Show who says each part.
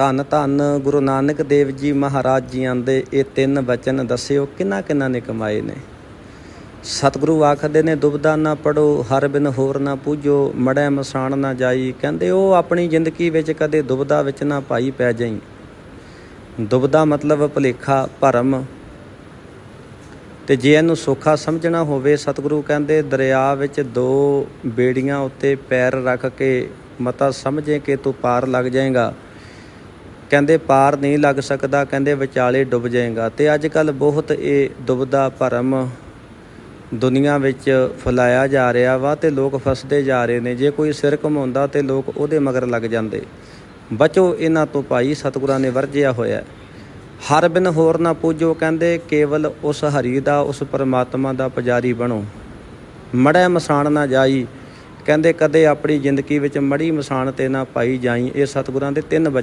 Speaker 1: ਧੰਨ ਧੰਨ ਗੁਰੂ ਨਾਨਕ ਦੇਵ ਜੀ ਮਹਾਰਾਜ ਜੀਆਂ ਦੇ ਇਹ ਤਿੰਨ ਬਚਨ ਦੱਸਿਓ, ਕਿੰਨਾ ਕਿੰਨਾ ਨੇ ਕਮਾਏ ਨੇ? ਸਤਿਗੁਰੂ ਆਖਦੇ ਨੇ ਦੁਬਦਾ ਨਾ ਪੜੋ ਹਰ ਬਿਨ ਹੋਰ ਨਾ ਪੂਜੋ, ਮੜੈ ਮਸਾਣ ਨਾ ਜਾਈ। ਕਹਿੰਦੇ, ਉਹ ਆਪਣੀ ਜ਼ਿੰਦਗੀ ਵਿੱਚ ਕਦੇ ਦੁਬਦਾ ਵਿੱਚ ਨਾ ਪਾਈ ਪੈ ਜਾਈ। ਦੁਬਦਾ ਮਤਲਬ ਭੁਲੇਖਾ, ਭਰਮ। ਤੇ ਜੇ ਇਹਨੂੰ ਸੋਖਾ ਸਮਝਣਾ ਹੋਵੇ, ਸਤਿਗੁਰੂ ਕਹਿੰਦੇ, ਦਰਿਆ ਵਿੱਚ ਦੋ ਬੇੜੀਆਂ ਉੱਤੇ ਪੈਰ ਰੱਖ ਕੇ ਮਤਾ ਸਮਝੇ ਕਿ ਤੂੰ ਪਾਰ ਲੱਗ ਜਾਏਗਾ। ਕਹਿੰਦੇ ਪਾਰ ਨਹੀਂ ਲੱਗ ਸਕਦਾ, ਕਹਿੰਦੇ ਵਿਚਾਲੇ ਡੁੱਬ ਜਾਏਗਾ। ਤੇ ਅੱਜ ਕੱਲ ਬਹੁਤ ਇਹ ਡੁੱਬਦਾ ਭਰਮ ਦੁਨੀਆ ਵਿੱਚ ਫੈਲਾਇਆ ਜਾ ਰਿਹਾ ਵਾ ਤੇ ਲੋਕ ਫਸਦੇ ਜਾ ਰਹੇ ਨੇ। ਜੇ ਕੋਈ ਸਿਰ ਘਮਾਉਂਦਾ ਤੇ ਲੋਕ ਉਹਦੇ ਮਗਰ ਲੱਗ ਜਾਂਦੇ। ਬਚੋ ਇਹਨਾਂ ਤੋਂ ਭਾਈ, ਸਤਿਗੁਰਾਂ ਨੇ ਵਰਜਿਆ ਹੋਇਆ ਹਰ ਬਿਨ ਹੋਰ ਨਾ ਪੂਜੋ, ਕਹਿੰਦੇ ਕੇਵਲ ਉਸ ਹਰੀ ਦਾ, ਉਸ ਪਰਮਾਤਮਾ ਦਾ ਪੁਜਾਰੀ ਬਣੋ। ਮੜੈ ਮਸਾਣ ਨਾ ਜਾਈ। ਕਹਿੰਦੇ ਕਦੇ ਆਪਣੀ ਜ਼ਿੰਦਗੀ ਵਿੱਚ ਮੜੀ ਮਸਾਣ ਤੇ ਨਾ ਪਾਈ ਜਾਈ। ਇਹ ਸਤਿਗੁਰਾਂ ਦੇ ਤਿੰਨ ਬਚਨ